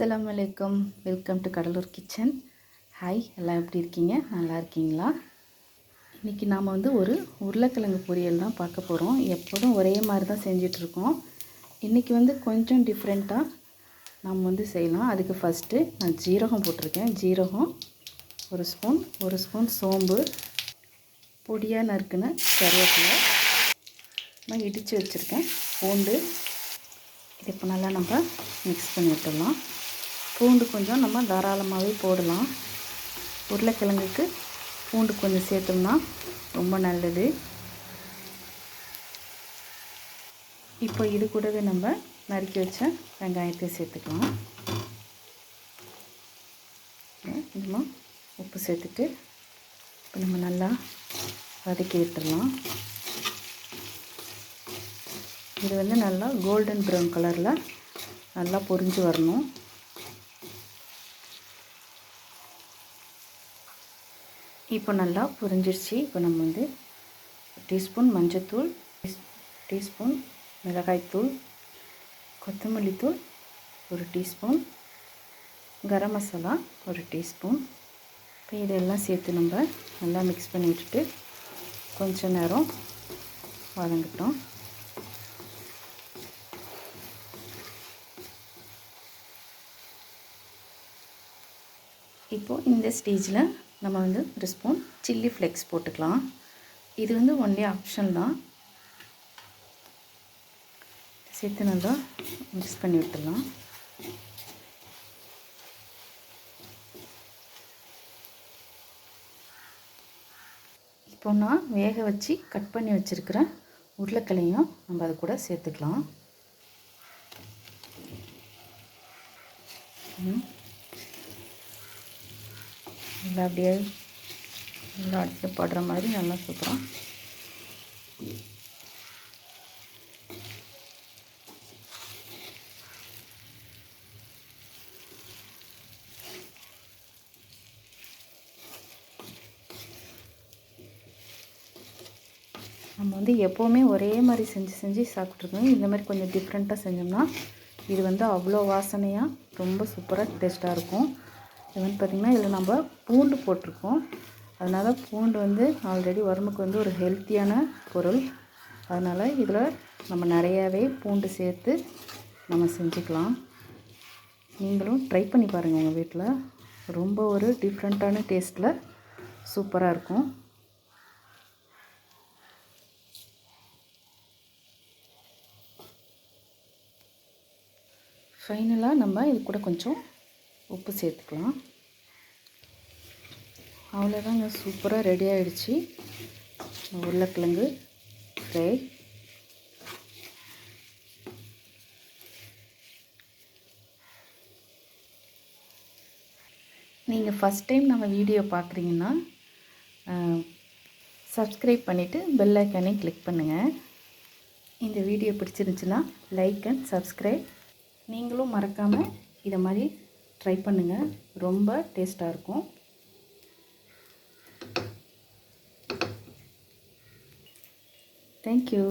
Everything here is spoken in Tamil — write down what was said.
அஸ்லாம் வலைக்கம் welcome to Cuddalore kitchen hi எல்லாம் எப்படி இருக்கீங்க? நல்லா இருக்கீங்களா? இன்றைக்கி நாம் வந்து ஒரு உருளைக்கிழங்கு பொரியல் தான் பார்க்க போகிறோம் எப்போதும் ஒரே மாதிரி தான் செஞ்சிட்ருக்கோம் இன்றைக்கி வந்து கொஞ்சம் டிஃப்ரெண்ட்டாக நாம் வந்து செய்யலாம். அதுக்கு ஃபஸ்ட்டு நான் ஜீரகம் போட்டிருக்கேன். ஜீரகம் ஒரு ஸ்பூன் ஒரு ஸ்பூன் சோம்பு பொடியாக நறுக்குன கருவேப்பிலை. நான் இடித்து வச்சுருக்கேன். பூண்டு. இது இப்போ நல்லா நம்ம மிக்ஸ் பண்ணி விட்டுடலாம். பூண்டு கொஞ்சம் நம்ம தாராளமாகவே போடலாம். உருளைக்கிழங்குக்கு பூண்டு கொஞ்சம் சேர்த்தோம்னா ரொம்ப நல்லது. இப்போ இது கூடவே நம்ம நறுக்கி வச்ச வெங்காயத்தை சேர்த்துக்கலாம். கொஞ்சமாக உப்பு சேர்த்துட்டு இப்போ நம்ம நல்லா வதக்கி விட்டுடலாம். இது வந்து நல்லா கோல்டன் ப்ரௌன் கலரில் நல்லா பொரிஞ்சு வரணும். இப்போ நல்லா புரிஞ்சிருச்சு. இப்போ நம்ம வந்து டீஸ்பூன் மஞ்சத்தூள் டீஸ்பூன் மிளகாய்த்தூள் கொத்தமல்லி தூள் ஒரு டீஸ்பூன் கரம் மசாலா ஒரு டீஸ்பூன். இப்போ இதெல்லாம் சேர்த்து நம்ம நல்லா மிக்ஸ் பண்ணி விட்டுட்டு கொஞ்சம் நேரம் வதங்கிட்டோம். இப்போது இந்த ஸ்டேஜில் நம்ம வந்து ஒரு ஸ்பூன் சில்லி ஃப்ளெக்ஸ் போட்டுக்கலாம். இது வந்து ஒன்லி ஆப்ஷன் தான். சேர்த்து நல்லா மிக்ஸ் பண்ணி விட்டுடலாம். இப்போ நான் வேக வச்சு கட் பண்ணி வச்சுருக்கிற உருளைக்கிழையும் நம்ம அது கூட சேர்த்துக்கலாம். நல்லா அப்படியே நல்லா அடுத்து படுற மாதிரி நல்லா சுற்றுறோம் நம்ம வந்து எப்போவுமே ஒரே மாதிரி செஞ்சு செஞ்சு சாப்பிட்ருக்கோம் இந்த மாதிரி கொஞ்சம் டிஃப்ரெண்ட்டாக செஞ்சோம்னா இது வந்து அவ்வளோ வாசனையாக ரொம்ப சூப்பராக டேஸ்ட்டாக இருக்கும். இது வந்து பார்த்திங்கன்னா இதில் நம்ம பூண்டு போட்டிருக்கோம். அதனால் பூண்டு வந்து ஆல்ரெடி உடம்புக்கு வந்து ஒரு ஹெல்த்தியான பொருள். அதனால் இதில் நம்ம நிறையாவே பூண்டு சேர்த்து நம்ம செஞ்சுக்கலாம். நீங்களும் ட்ரை பண்ணி பாருங்கள் உங்கள் வீட்டில் ரொம்ப ஒரு டிஃப்ரெண்ட்டான டேஸ்ட்டில் சூப்பராக இருக்கும். ஃபைனலாக நம்ம இது கூட கொஞ்சம் உப்பு சேர்த்துக்கலாம். அவ்வளோதாங்க சூப்பராக ரெடி ஆகிடுச்சி உருளைக்கிழங்கு ஃப்ரை நீங்கள் ஃபஸ்ட் டைம் நம்ம வீடியோ பார்க்குறீங்கன்னா சப்ஸ்கிரைப் பண்ணிவிட்டு பெல் ஐக்கானே கிளிக் பண்ணுங்கள் இந்த வீடியோ பிடிச்சிருந்துச்சுன்னா லைக் அண்ட் சப்ஸ்கிரைப் நீங்களும் மறக்காமல் இதை மாதிரி ட்ரை பண்ணுங்கள் ரொம்ப டேஸ்ட்டாக இருக்கும். தேங்க்யூ